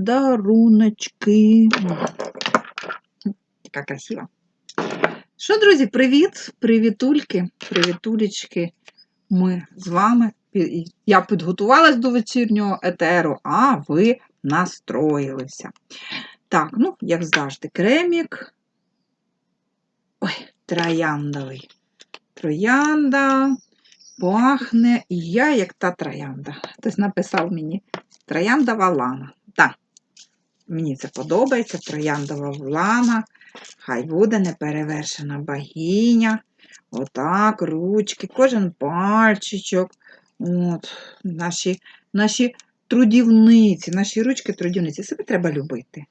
подаруночки. Така красива. Що, друзі, привіт, привітульки, привітулечки. Ми з вами. Я підготувалась до вечірнього етеру, а ви настроїлися. Так, ну, як завжди, кремік. Ой, трояндовий. Троянда пахне, і я як та троянда. Хтось написав мені трояндова лана. Мені це подобається. Трояндова лана. Хай буде неперевершена богиня. Отак, ручки, кожен пальчичок. От, наші, наші трудівниці, наші ручки трудівниці. Себе треба любити.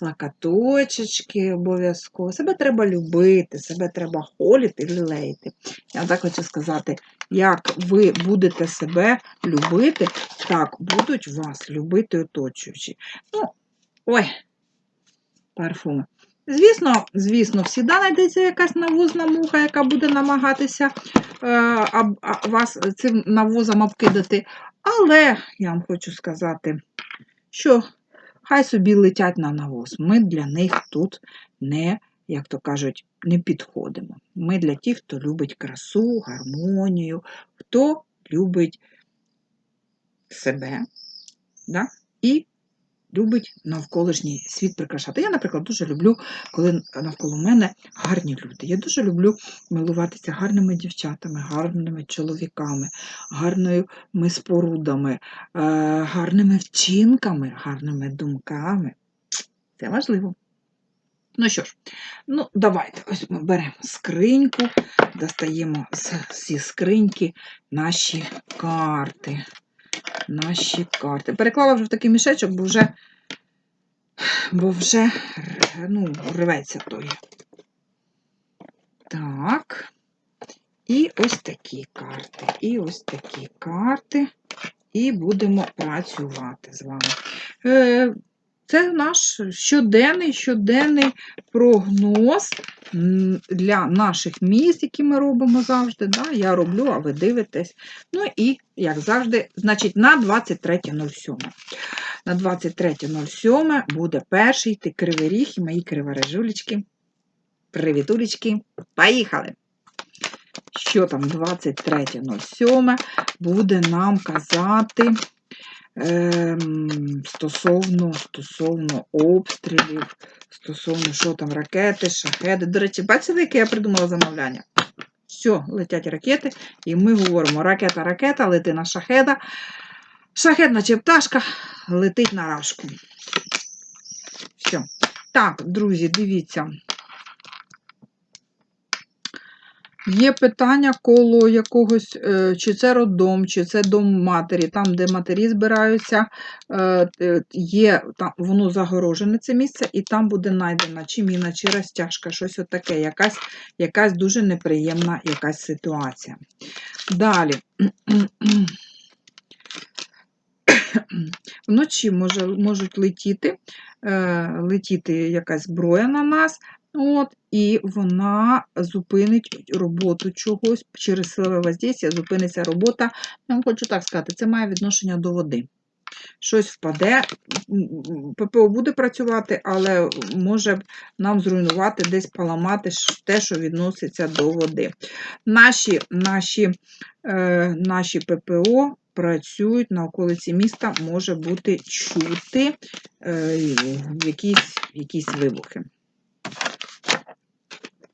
Лакаточечки обов'язково. Себе треба любити, себе треба холіти, лілеїти. Я так хочу сказати, як ви будете себе любити, так будуть вас любити оточуючі. Ну, ой, парфуми. Звісно, звісно, всіда знайдеться якась навозна муха, яка буде намагатися е, вас цим навозом обкидати. Але я вам хочу сказати, що хай собі летять на навоз. Ми для них тут не, як то кажуть, не підходимо. Ми для тих, хто любить красу, гармонію, хто любить себе да? і любить навколишній світ прикрашати. Я, наприклад, дуже люблю, коли навколо мене гарні люди. Я дуже люблю милуватися гарними дівчатами, гарними чоловіками, гарними спорудами, е, гарними вчинками, гарними думками. Це важливо. Ну що ж, ну давайте ось ми беремо скриньку, достаємо з зі скриньки наші карти. Наші карти. Переклала вже в такий мішечок, бо вже, бо вже ну, рветься той. Так. І ось такі карти. І ось такі карти. І будемо працювати з вами. Це наш щоденний, щоденний прогноз для наших міст, які ми робимо завжди. Да? Я роблю, а ви дивитесь. Ну і, як завжди, значить, на 23.07. На 23.07 буде перший ти кривий ріг і мої криворежулечки. Привітулечки. Поїхали! Що там 23.07 буде нам казати ем, стосовно, стосовно обстрілів, стосовно що там, ракети, шахеди. До речі, бачите, яке я придумала замовляння? Все, летять ракети, і ми говоримо: ракета, ракета, лети на шахеда. Шахед, наче пташка, летить на рашку. Все. Так, друзі, дивіться. Є питання коло якогось, е, чи це роддом, чи це дом матері, там, де матері збираються, е, е, є, там, воно загорожене це місце, і там буде знайдена чи міна, чи розтяжка, щось отаке, якась, якась дуже неприємна якась ситуація. Далі. Вночі може, можуть летіти, летіти якась зброя на нас, от, і вона зупинить роботу чогось через силове воздействие, зупиниться робота. Я вам хочу так сказати, це має відношення до води. Щось впаде, ППО буде працювати, але може нам зруйнувати, десь поламати те, що відноситься до води. Наші, наші, е, наші ППО працюють на околиці міста, може бути чути е, якісь, якісь вибухи.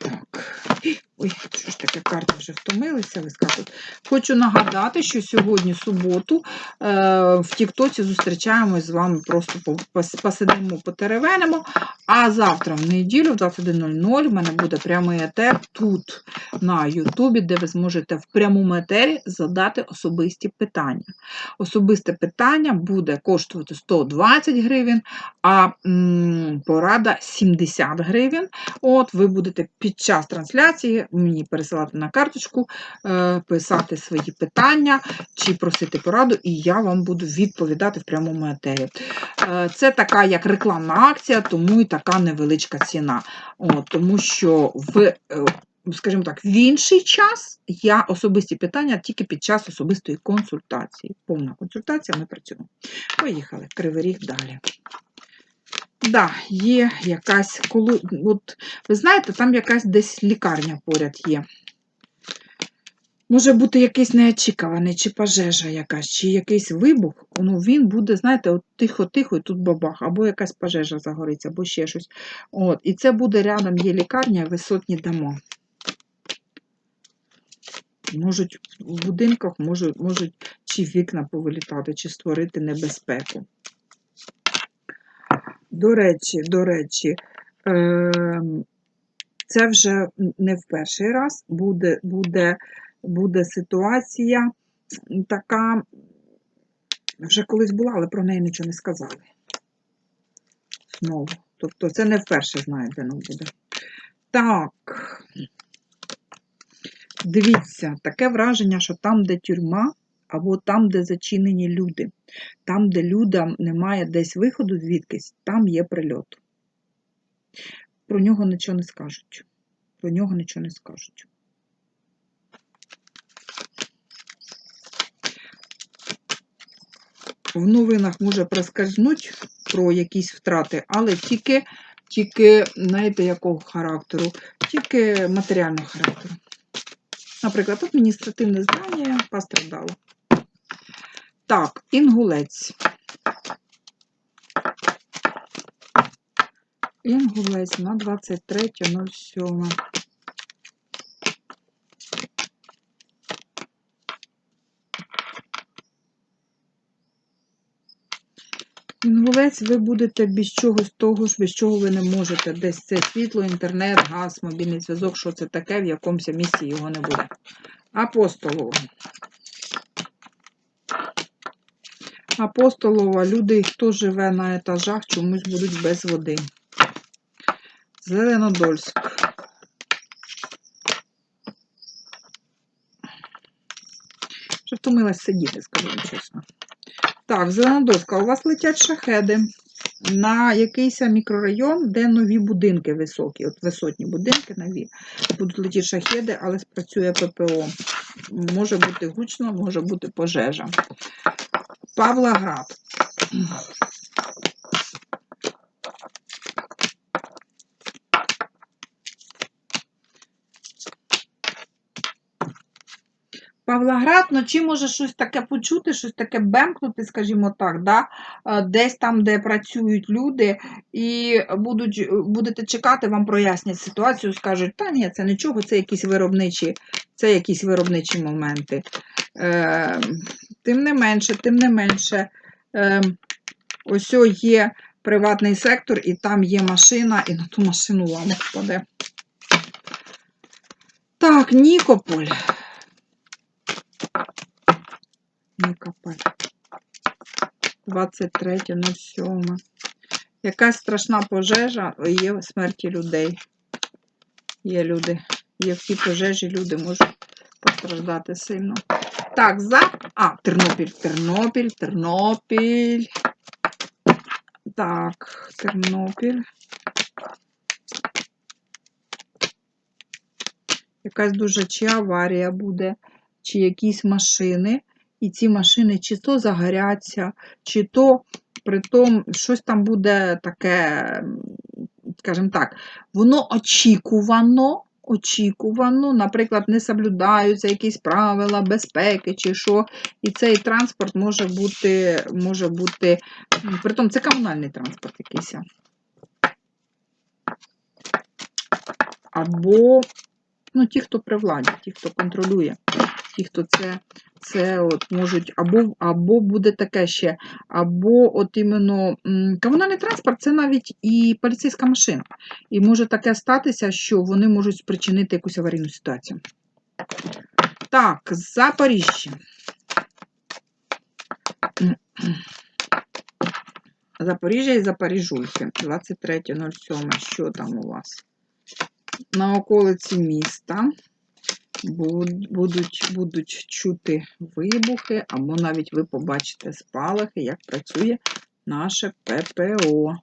Boom. Що ж таке, карти вже втомилися, вискакують. Хочу нагадати, що сьогодні суботу е, в Тіктоці зустрічаємось з вами, просто по- пос- посидимо, потеревенимо. А завтра, в неділю, в 21.00, в мене буде прямий етер тут, на Ютубі, де ви зможете в прямому етері задати особисті питання. Особисте питання буде коштувати 120 гривень, а м, порада 70 гривень. От, ви будете під час трансляції мені пересилати на карточку, е, писати свої питання чи просити пораду, і я вам буду відповідати в прямому етері. Е, Це така як рекламна акція, тому і така невеличка ціна. От, тому що в, е, скажімо так, в інший час я особисті питання тільки під час особистої консультації. Повна консультація, ми працюємо. Поїхали, кривий ріг далі. Да, є якась, коли, от, ви знаєте, там якась десь лікарня поряд є. Може бути якийсь неочікуваний, чи пожежа якась, чи якийсь вибух, ну він буде, знаєте, от тихо-тихо, і тут бабах, або якась пожежа загориться, або ще щось. От, і це буде рядом є лікарня, висотні дома. Можуть в будинках можуть, можуть чи вікна повилітати, чи створити небезпеку. До речі, до речі, ем, це вже не в перший раз буде, буде, буде ситуація така, вже колись була, але про неї нічого не сказали. Знову. Тобто це не вперше, знаєте, ну буде. Так. Дивіться, таке враження, що там, де тюрма, або там, де зачинені люди, там, де людям немає десь виходу звідкись, там є прильот. Про нього нічого не скажуть. Про нього нічого не скажуть. В новинах може проскользнуть про якісь втрати, але тільки, тільки, знаєте, якого характеру? Тільки матеріального характеру. Наприклад, адміністративне здання постраждало. Так, інгулець. Інгулець на 23.07. Інгулець ви будете без чогось того ж, без чого ви не можете. Десь це світло, інтернет, газ, мобільний зв'язок, що це таке, в якомусь місці його не буде. Апостолово. Апостолова, люди, хто живе на етажах, чомусь будуть без води. Зеленодольськ. Вже втомилась сидіти, скажу вам чесно. Так, Зеленодольська, у вас летять шахеди на якийсь мікрорайон, де нові будинки високі. От висотні будинки нові. Будуть летіти шахеди, але спрацює ППО. Може бути гучно, може бути пожежа. Павлоград. Ну чи може щось таке почути, щось таке бемкнути, скажімо так, да? е, десь там, де працюють люди, і будуть, будете чекати, вам прояснять ситуацію, скажуть, та ні, це нічого, це якісь виробничі, це якісь виробничі моменти. Е, тим не менше, тим не менше, е, ось є приватний сектор, і там є машина, і на ту машину вам впаде. Так, Нікополь. Нікополь. 23.07. Якась страшна пожежа, є смерті людей. Є люди. Є в тій пожежі, люди можуть постраждати сильно. Так, за. А, Тернопіль, Тернопіль, Тернопіль. Так, Тернопіль. Якась дуже чи аварія буде, чи якісь машини, і ці машини чи то загоряться, чи то притом щось там буде таке, скажімо так, воно очікувано, очікувано, наприклад, не соблюдаються якісь правила безпеки чи що, і цей транспорт може бути, може бути, притом це комунальний транспорт якийсь. Або ну, ті, хто при владі, ті, хто контролює, ті, хто це, це от можуть, або, або буде таке ще, або от іменно комунальний транспорт це навіть і поліцейська машина. І може таке статися, що вони можуть спричинити якусь аварійну ситуацію. Так, Запоріжжя. Запоріжжя і Запоріжульки. 23.07. Що там у вас? на околиці міста будуть, будуть чути вибухи, або навіть ви побачите спалахи, як працює наше ППО.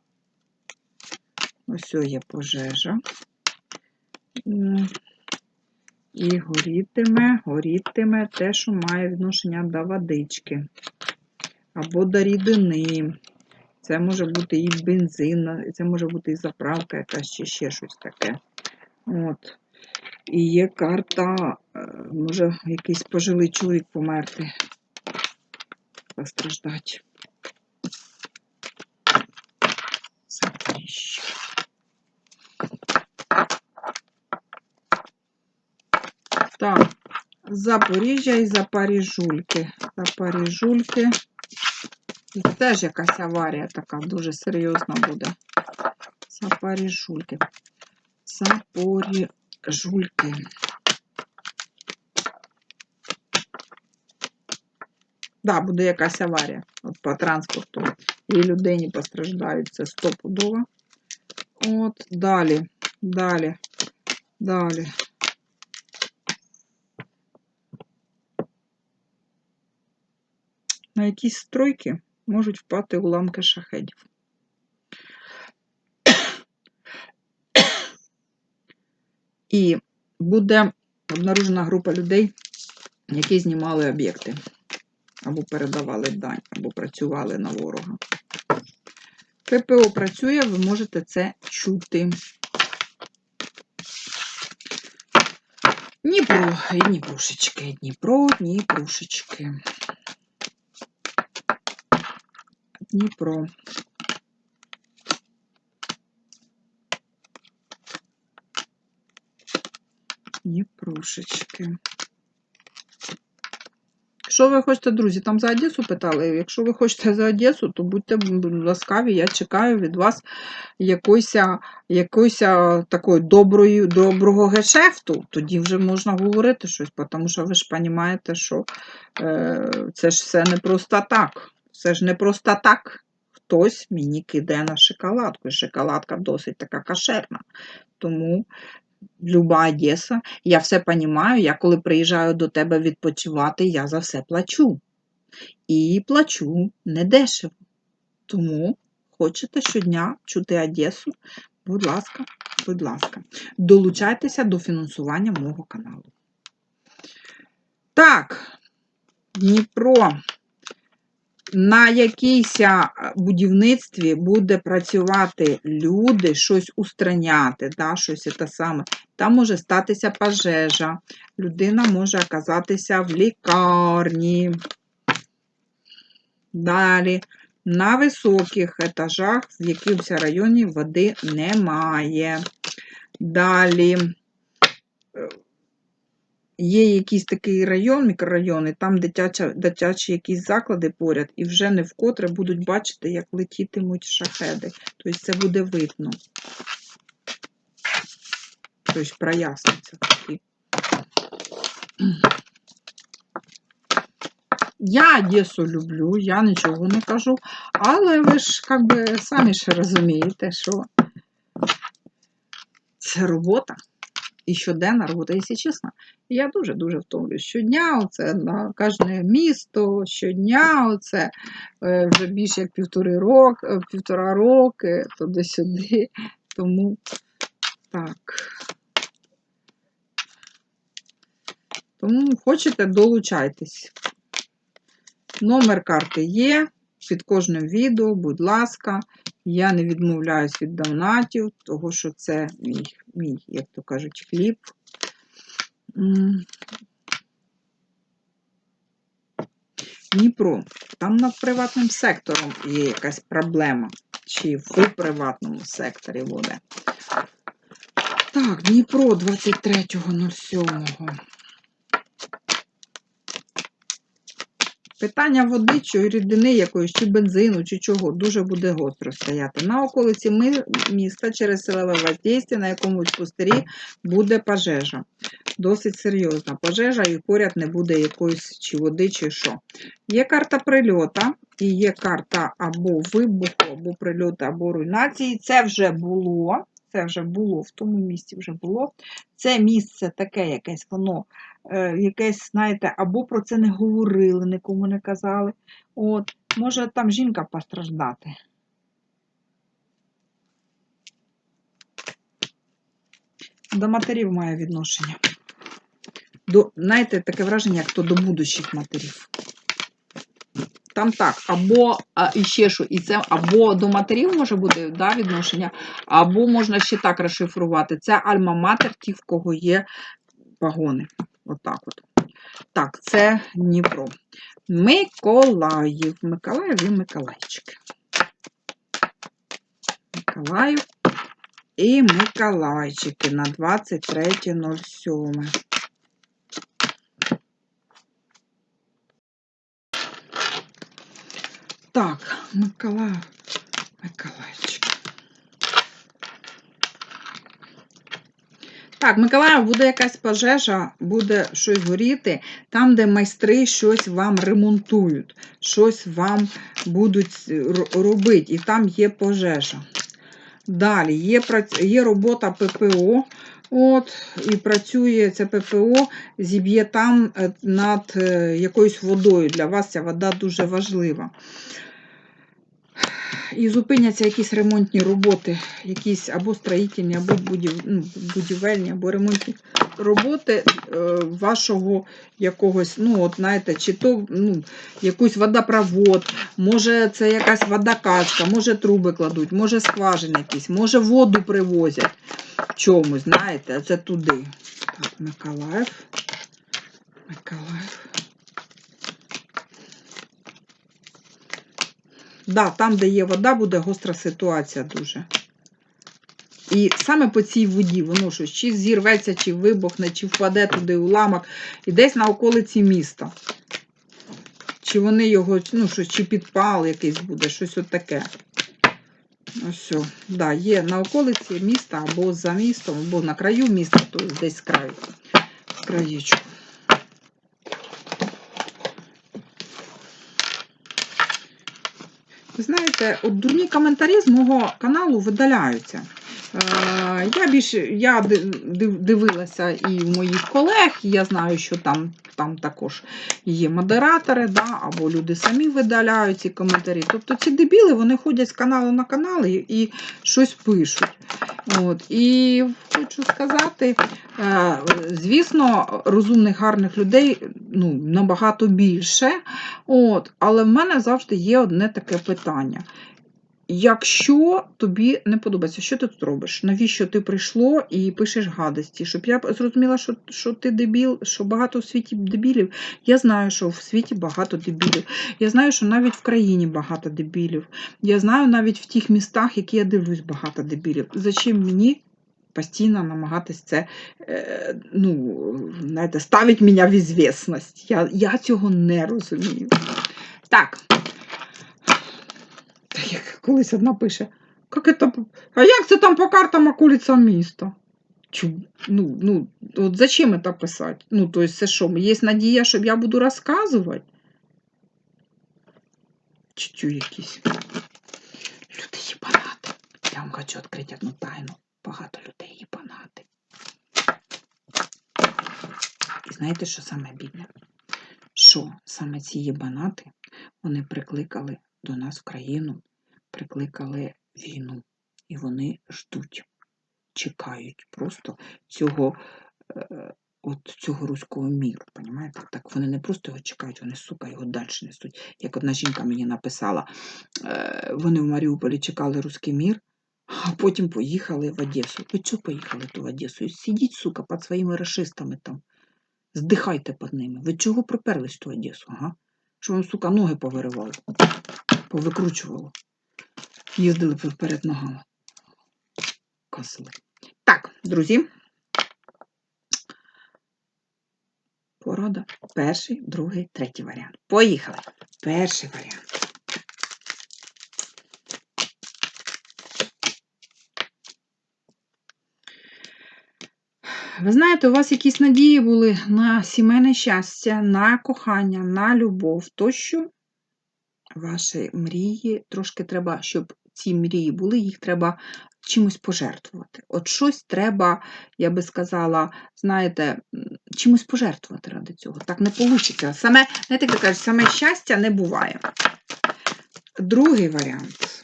Ось є пожежа. І горітиме, горітиме те, що має відношення до водички. Або до рідини. Це може бути і бензин, це може бути і заправка якась, чи ще щось таке. От. І є карта, е, може якийсь пожилий чоловік померти, постраждати. Так, Запоріжжя і Запоріжульки. Запоріжульки. І теж якась аварія така дуже серйозна буде. Запоріжульки. Запоріжульки. Да, буде якась аварія от, по транспорту. І людині постраждають. Це стопудово. От, далі, далі, далі. На якісь стройки можуть впати уламки шахедів. І буде обнаружена група людей, які знімали об'єкти, або передавали дань, або працювали на ворога. ППО працює, ви можете це чути. Дніпро, Дніпрушечки, Дніпро, Дніпрушечки. Дніпро. Дніпрушечки. Що ви хочете, друзі? Там за Одесу питали. Якщо ви хочете за Одесу, то будьте ласкаві, я чекаю від вас якоїсь, якоїсь такої доброї, доброго гешефту. Тоді вже можна говорити щось, тому що ви ж розумієте, що е, це ж все не просто так. Це ж не просто так. Хтось мені кидає на шоколадку. І шоколадка досить така кашерна. Тому люба Одеса, я все розумію, я коли приїжджаю до тебе відпочивати, я за все плачу. І плачу недешево. Тому хочете щодня чути Одесу, будь ласка, будь ласка, долучайтеся до фінансування мого каналу. Так, Дніпро на якійсь будівництві буде працювати люди, щось устраняти, да, щось те саме. Там може статися пожежа, людина може оказатися в лікарні. Далі, на високих етажах, в якомусь районі води немає. Далі є якийсь такий район, мікрорайони, там дитяча, дитячі якісь заклади поряд, і вже не вкотре будуть бачити, як летітимуть шахеди. Тобто це буде видно. Тобто проясниться таки. Я Одесу люблю, я нічого не кажу, але ви ж как би, самі ж розумієте, що це робота. І щоденна робота, якщо чесно, я дуже-дуже втомлююсь. Щодня оце на кожне місто, щодня оце е, вже більше як півтори роки, півтора роки, туди-сюди. Тому так. Тому хочете, долучайтесь. Номер карти є. Під кожним відео, будь ласка, я не відмовляюсь від донатів, того що це мій, мій як то кажуть, хліб. Дніпро. Там над приватним сектором є якась проблема. Чи в приватному секторі буде. Так, Дніпро 23.07. Питання води, чи рідини якоїсь, чи бензину, чи чого, дуже буде гостро стояти. На околиці міста через силове воздействие на якомусь пустирі буде пожежа. Досить серйозна пожежа, і поряд не буде якоїсь чи води, чи що. Є карта прильота, і є карта або вибуху, або прильоту, або руйнації. Це вже було. Це вже було, в тому місці вже було. Це місце таке якесь, воно е, якесь, знаєте, або про це не говорили, нікому не казали. От, Може там жінка постраждати. До матерів має відношення. до, знаєте, таке враження, як то до будущих матерів. Там так, або а, що, і це або до матерів може бути да, відношення, або можна ще так розшифрувати. Це альма-матер, ті, в кого є пагони. Отак от. Так, це Дніпро. Миколаїв. Миколаїв і Миколайчики. Миколаїв і Миколайчики на 23.07. Так, Миколаїв, Миколайчик. Так, Миколаїв, буде якась пожежа, буде щось горіти, там, де майстри щось вам ремонтують, щось вам будуть робити, і там є пожежа. Далі є, є робота ППО. От, і працює це ППО, зіб'є там е, над е, якоюсь водою. Для вас ця вода дуже важлива. І зупиняться якісь ремонтні роботи, якісь або строїтельні, або ну, будівельні, або ремонтні роботи е, вашого якогось, ну, от знаєте, чи то ну, якийсь водопровод, може це якась водокачка, може труби кладуть, може скважини якісь, може воду привозять чомусь, знаєте, це туди. Так, Миколаїв. Миколаїв. Да, там, де є вода, буде гостра ситуація дуже. І саме по цій воді воно щось чи зірветься, чи вибухне, чи впаде туди уламок, і десь на околиці міста. Чи вони його, ну, щось, чи підпал якийсь буде, щось от таке. Ось, все. Да, є на околиці міста, або за містом, або на краю міста, то десь з краю. Краєчку. Знаєте, от дурні коментарі з мого каналу видаляються. Е, Я більше я дивилася і в моїх колег, я знаю, що там, там також є модератори, да, або люди самі видаляють ці коментарі. Тобто ці дебіли вони ходять з каналу на канал і, щось пишуть. От. І хочу сказати, звісно, розумних, гарних людей ну, набагато більше. От, але в мене завжди є одне таке питання. Якщо тобі не подобається, що ти тут робиш? Навіщо ти прийшло і пишеш гадості? Щоб я зрозуміла, що, що ти дебіл, що багато в світі дебілів. Я знаю, що в світі багато дебілів. Я знаю, що навіть в країні багато дебілів. Я знаю навіть в тих містах, які я дивлюсь, багато дебілів. Зачем мені постійно намагатись це е, ну, знаєте, ставить мене в ізвісність? Я, я цього не розумію. Так. Як колись одна пише, як это, а як це там по картам околиця міста? Ну, ну, от зачем это писати? Ну, то есть, це що, є надія, щоб я буду розказувати? Чутю якісь. Люди їбанати. Я вам хочу відкрити одну тайну. Багато людей їбанати. І знаєте, що саме бідне? Що саме ці їбанати, вони прикликали до нас в країну, прикликали війну. І вони ждуть, чекають просто цього, е, от цього руського міру. Понімаєте? Так вони не просто його чекають, вони, сука, його далі несуть. Як одна жінка мені написала, е, вони в Маріуполі чекали руський мір, а потім поїхали в Одесу. Ви чого поїхали ту в Одесу? Сидіть, сука, під своїми расистами там. Здихайте під ними. Ви чого приперлись в ту Одесу, ага? Що вам, сука, ноги повиривало, повикручувало. Їздили вперед ногами. Козли. Так, друзі. Порада. Перший, другий, третій варіант. Поїхали. Перший варіант. Ви знаєте, у вас якісь надії були на сімейне щастя, на кохання, на любов, тощо ваші мрії трошки треба, щоб ці мрії були, їх треба чимось пожертвувати. От щось треба, я би сказала, знаєте, чимось пожертвувати ради цього. Так не вийде. Саме, знаєте, як кажуть, саме щастя не буває. Другий варіант.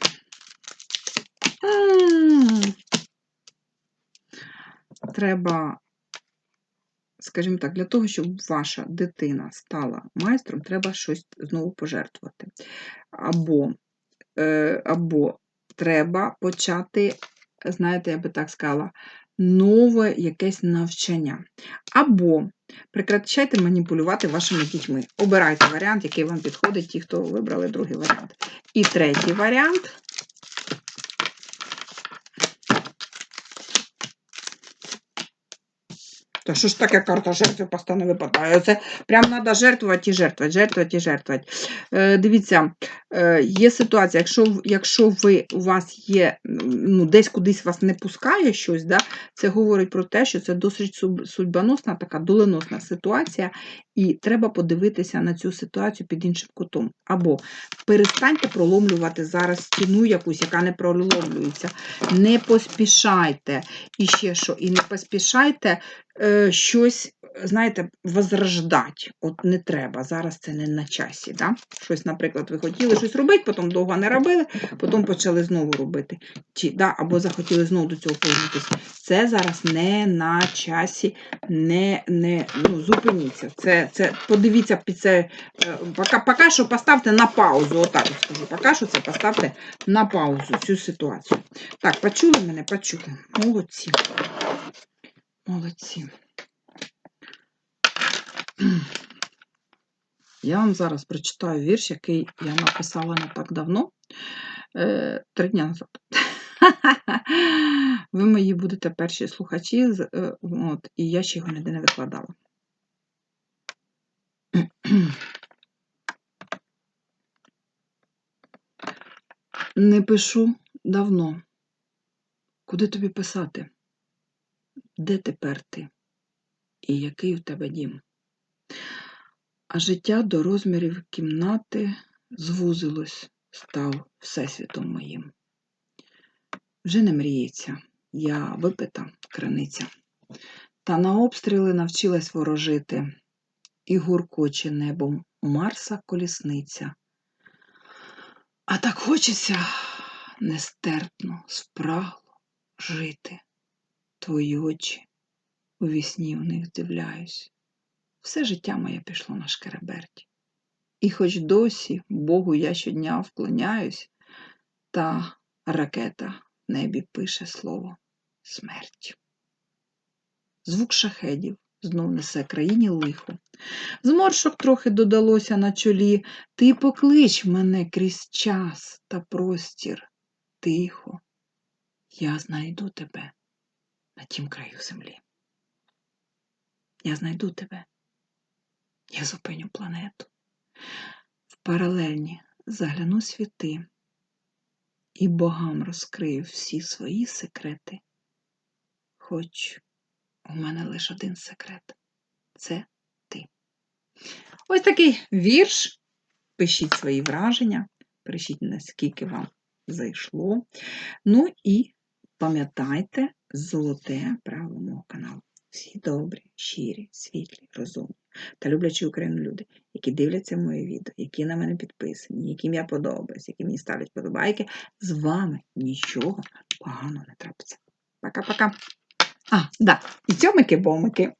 Треба скажімо так, для того, щоб ваша дитина стала майстром, треба щось знову пожертвувати. Або, е, або треба почати, знаєте, я би так сказала, нове якесь навчання. Або прекращайте маніпулювати вашими дітьми. Обирайте варіант, який вам підходить, ті, хто вибрали другий варіант. І третій варіант. Та що ж таке карта жертви? Це прям треба жертвувати і жертвувати, жертвувати і жертвувати. Е, дивіться, є ситуація, якщо, якщо ви, у вас є, ну, десь кудись вас не пускає щось, да, це говорить про те, що це досить судьбоносна, така доленосна ситуація, і треба подивитися на цю ситуацію під іншим кутом. Або перестаньте проломлювати зараз стіну якусь, яка не проломлюється. Не поспішайте. І ще що, і не поспішайте е, щось, знаєте, возрождати. От не треба. Зараз це не на часі. Да? Щось, наприклад, ви хотіли щось робити, потім довго не робили, потім почали знову робити. Чи, да, або захотіли знову до цього повернутися. Це зараз не на часі, не, не ну, зупиніться. Це, це, подивіться під це. е, Поки, поки що поставте на паузу. Отак я скажу. Поки що це поставте на паузу цю ситуацію. Так, почули мене? Почули. Молодці. Молодці. Я вам зараз прочитаю вірш, який я написала не так давно, е, три дні назад. Ви мої будете перші слухачі, е, от, і я ще його ніде не викладала. Не пишу давно. Куди тобі писати? Де тепер ти? І який в тебе дім? А життя до розмірів кімнати звузилось, став всесвітом моїм. Вже не мріється, я випита краниця. Та на обстріли навчилась ворожити, і гуркоче небом Марса колісниця. А так хочеться нестерпно, спрагло жити. Твої очі у вісні в них здивляюсь. Все життя моє пішло на шкереберть. І хоч досі Богу я щодня вклоняюсь, та ракета в небі пише слово смерть. Звук шахедів знов несе країні лихо. Зморшок трохи додалося на чолі. Ти поклич мене крізь час та простір. Тихо, я знайду тебе на тім краю землі. Я знайду тебе. Я зупиню планету. В паралельні загляну світи і богам розкрию всі свої секрети. Хоч у мене лише один секрет це ти. Ось такий вірш. Пишіть свої враження, пишіть, наскільки вам зайшло. Ну і пам'ятайте золоте правило мого каналу. Всі добрі, щирі, світлі, розумні та люблячі Україну люди, які дивляться мої відео, які на мене підписані, яким я подобаюсь, які мені ставлять подобайки, з вами нічого поганого не трапиться. Пока-пока. А, да, і цьомики-бомики.